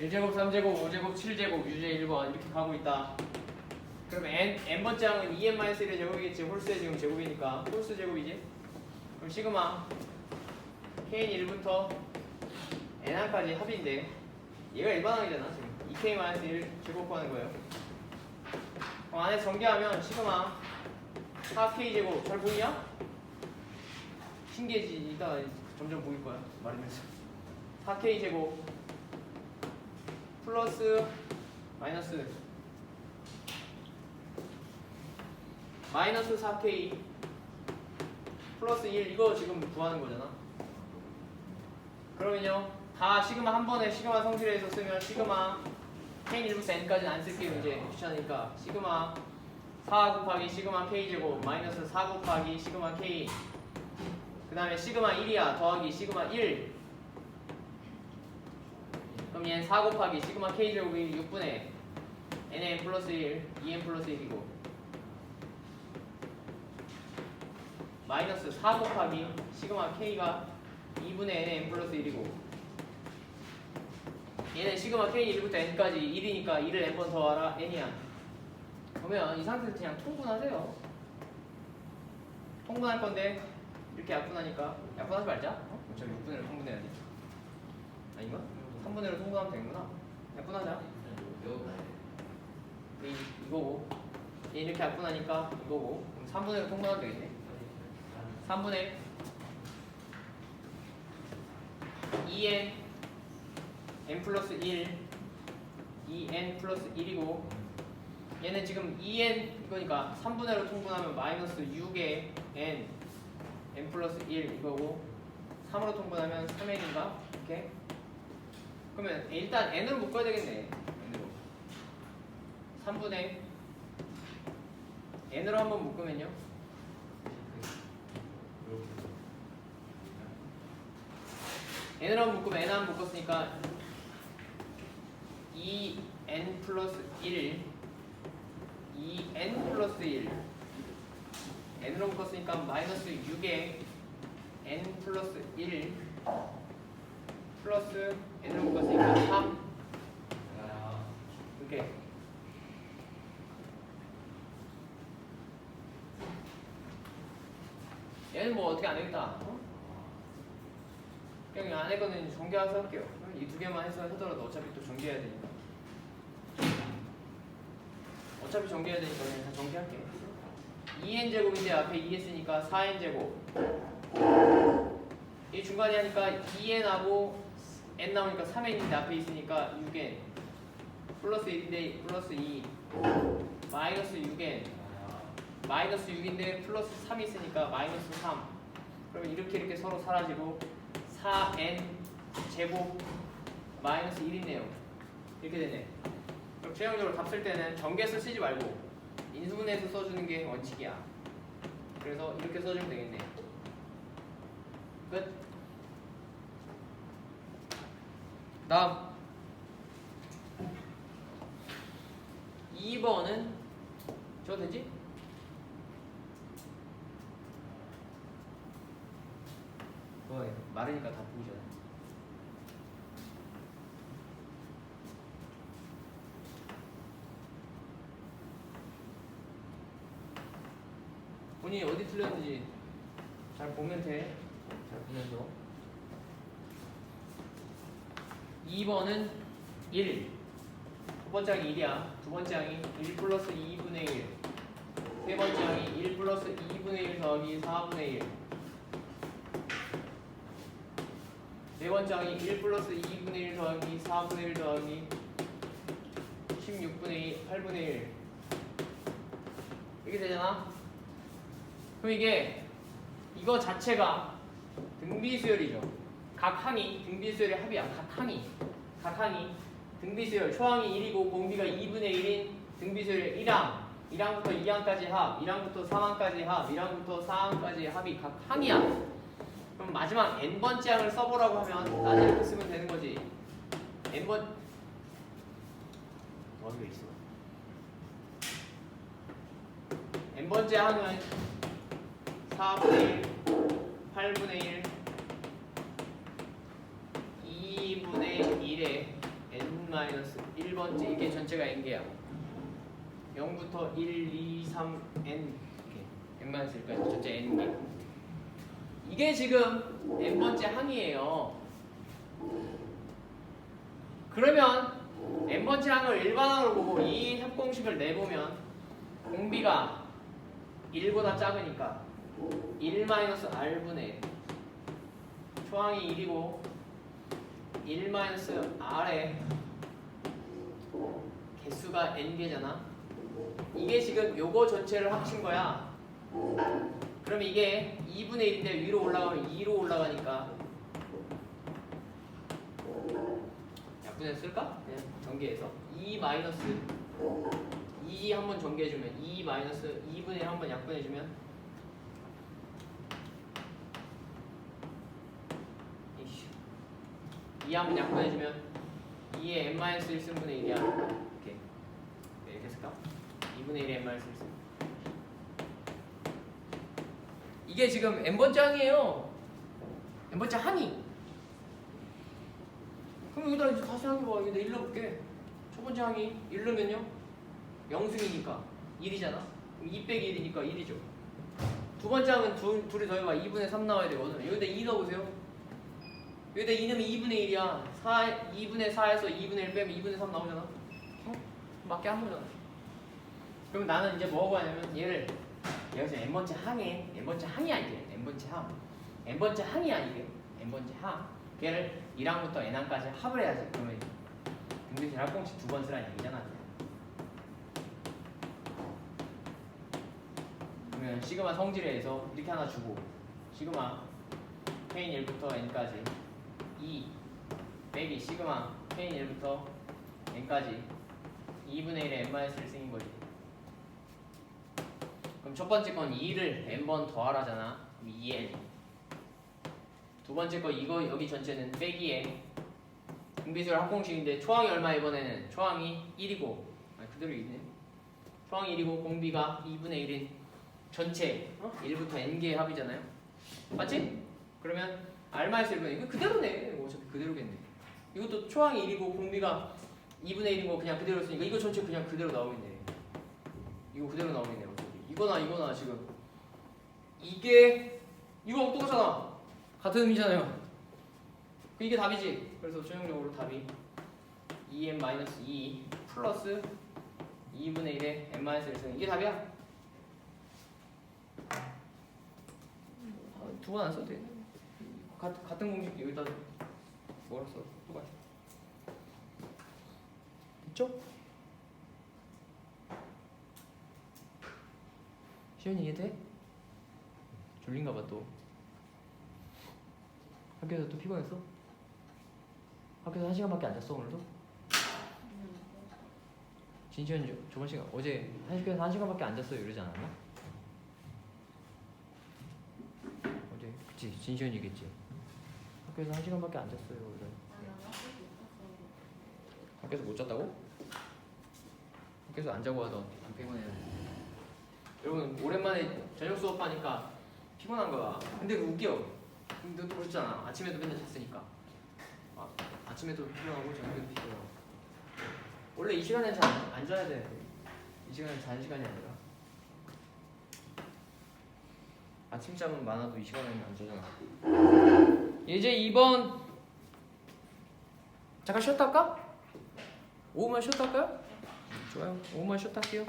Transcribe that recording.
1제곱, 3제곱, 5제곱, 7제곱, 유제 1번 이렇게 가고 있다. 그러면 n, n번째 항은 2n-1의 제곱이겠지. 홀수의 지금 제곱이니까. 홀수 제곱이지. 그럼 시그마 kn 1부터 n1까지 합인데 얘가 일반항이잖아 지금 2k-1 제곱 구하는 거예요. 그럼 안에 전개하면 시그마 4k 제곱 잘 보이냐? 신기해지 이따 점점 보일 거야 말하면서 4k 제곱 플러스 마이너스 마이너스 4k 플러스 1 이거 지금 구하는 거잖아. 그러면요 다 시그마 한 번에 시그마 성질에서 쓰면 시그마 k 1부터 n까지는 안 쓸게요 이제 귀찮으니까. 시그마 4 곱하기 시그마 k 제곱 마이너스 4 곱하기 시그마 k 그 다음에 시그마 1이야 더하기 시그마 1 그럼 얘는 4 곱하기 시그마 k 제곱이 6분의 nn 플러스 1 2n 플러스 1이고 마이너스 4 곱하기 시그마 k가 2분의 nn 플러스 1이고 얘는 시그마 k 1부터 n까지 1이니까 1을 n번 더하라 n이야 그러면 이 상태에서 그냥 통분하세요 통분할 건데 이렇게 약분하니까 약분하지 말자 어? 어차피 6분의를 통분해야 돼 아닌가? 3분의를 통분하면 되는구나. 약분하자. 이, 이거고. 얘 이렇게 약분하니까 이거고. 그럼 3분의를 통분하면 되겠네. 3분의 2n n 플러스 1 2n 플러스 1이고. 얘는 지금 2n 이거니까 3분의로 통분하면 마이너스 6의 n n 플러스 1 이거고. 3으로 통분하면 3n인가? 이렇게 그러면 일단 n으로 묶어야 되겠네. N으로. 3분의 n으로 한번 묶으면요. N으로 한번 묶으면 n 한번 묶었으니까 2n 플러스 1 2n 플러스 1 n으로 묶었으니까 마이너스 6에 n 플러스 1 플러스 n으로 묶었으니까 3 이렇게 얘는 뭐 어떻게 안 되겠다. 어? 그냥 안에 거는 전개해서 할게요. 이 두 개만 해서 하더라도 어차피 또 전개해야 되니까. 어차피 전개해야 되니까 그냥 다 전개할게 2n 제곱인데 앞에 2 했으니까 4n 제곱. 이 중간에 하니까 2n하고 n 나오니까 3n인데 앞에 있으니까 6n 플러스 1인데 플러스 2 마이너스 6n 마이너스 6인데 플러스 3 있으니까 마이너스 3 그러면 이렇게 이렇게 서로 사라지고 4n 제곱 마이너스 1이네요. 이렇게 되네. 그럼 최종적으로 답 쓸 때는 전개수 쓰지 말고 인수분해서 써주는 게 원칙이야. 그래서 이렇게 써주면 되겠네. 끝 다음 2번은 저 되지? 뭐 마르니까 다 보이잖아 본인이 어디 틀렸는지 잘 보면 돼. 잘 보면서. 2번은 1. 첫 번째 항이 1이야. 두 번째 항이 1 플러스 2분의 1. 세 번째 항이 1 플러스 2분의 1 더하기 4분의 1. 네 번째 항이 1 플러스 2분의 1 더하기 4분의 1 더하기 16분의 2, 8분의 1. 이렇게 되잖아? 그럼 이게 이거 자체가 등비수열이죠. 각 항이 등비수열의 합이야. 각 항이 각 항이 등비수열 초항이 1이고 공비가 2분의 1인 등비수열의 1항 1항부터 2항까지 합 1항부터 3항까지 합 1항부터 4항까지 합이 각 항이야. 그럼 마지막 n번째 항을 써보라고 하면 나는 이렇게 쓰면 되는 거지. n번 어디가 있어? n번째 항은 4분의 1, 8분의 1, 2분의 1에 n 마이너스 1번째 이게 전체가 n개야. 0부터 1, 2, 3, n 이렇게 n 마이너스 1까지 전체 n개. 이게 지금 n번째 항이에요. 그러면 n번째 항을 일반항으로 보고 이 합공식을 내보면 공비가 1보다 작으니까 1-r분의 초항이 1이고 1-r에 개수가 n개잖아. 이게 지금 요거 전체를 합친 거야. 그럼 이게 2분의 1인데 위로 올라가면 2로 올라가니까 약분해서 쓸까? 그냥 전개해서. 2 마이너스 2 한번 전개해주면 2 마이너스 2분의 1 한번 약분해주면 이씨 2 한번 약분해주면 2의 n 마이너스 1승분의 1이야 이렇게 네, 이렇게 쓸까? 2분의 1의 n 마이너스 1승 이게 지금 n번째 항이에요 n번째 항이 그럼 여기다 이제 다시 한번 봐. 여기다 일러볼게. 첫 번째 항이 일르면요. 영승이니까 1이잖아. 2 빼기 1이니까 1이죠. 두 번째 항은 둘, 둘이 더해봐. 2분의 3 나와야 되거든. 여기다 2 넣어보세요. 여기다 2 넣으면 2분의 1이야. 4, 2분의 4에서 2분의 1 빼면 2분의 3 나오잖아. 어? 맞게 한 거잖아. 그럼 나는 이제 뭐하고 하냐면 얘를 여기서 n번째 항에 n번째 항이야 이게 n번째 항 n번째 항이야 이게 n번째 항 걔를 1항부터 n항까지 합을 해야지 그러면 등비실 합공식 두 번 쓰라는 얘기잖아 그러면 시그마 성질에 해서 이렇게 하나 주고 시그마 페인 1부터 n까지 2 빼기 시그마 페인 1부터 n까지 2분의 1의 n-1을 쓰인 거지. 그럼 첫 번째 건 2를 n번 더하라잖아. 그럼 2n 두 번째 거 이거 여기 전체는 빼기에 등비술 합공식인데 초항이 얼마 이번에는? 초항이 1이고. 아 그대로 있네. 초항이 1이고 공비가 2분의 1인 전체 어? 1부터 n개의 합이잖아요. 맞지? 그러면 R-1분 이거 그대로네 어차피 그대로겠네 이것도 초항이 1이고 공비가 2분의 1이고 그냥 그대로 쓰니까 이거 전체 그냥 그대로 나오겠네 이거 그대로 나오겠네 어차피 이거나 이거나 지금 이게 이거 똑같잖아 같은 의미잖아요. 이게 답이지. 그래서 최종적으로 답이 2n-2 플러스 2분의 1의 n-1승 이게 답이야. 두 번 안 써도 돼. 가, 같은 공식 여기다 뭐라 써? 똑같이. 있죠? 시연이 이해돼? 졸린가 봐 또. 학교에서 또 피곤했어? 학교에서 한 시간밖에 안 잤어 오늘도? 진시현 저- 저번 시간 어제 학교에서 한 시간밖에 안 잤어요 이러지 않았나? 어제 그치 진시현이겠지 학교에서 한 시간밖에 안 잤어요 이래 학교에서 못 잤다고? 학교에서 안 자고 와서 안 피곤해요 여러분 오랜만에 저녁 수업하니까 피곤한 거야 근데 그 웃겨 또 그렇잖아. 아침에도 맨날 잤으니까. 아, 아침에도 피곤하고 저녁에도 피곤하고. 원래 이 시간에 잘안 자야 돼. 이 시간에 자는 시간이 아니라. 아침잠은 많아도 이 시간에는 안 자잖아. 이제 2번. 잠깐 쉬었다 할까? 5분만 쉬었다 할까요? 좋아요. 5분만 쉬었다 할게요.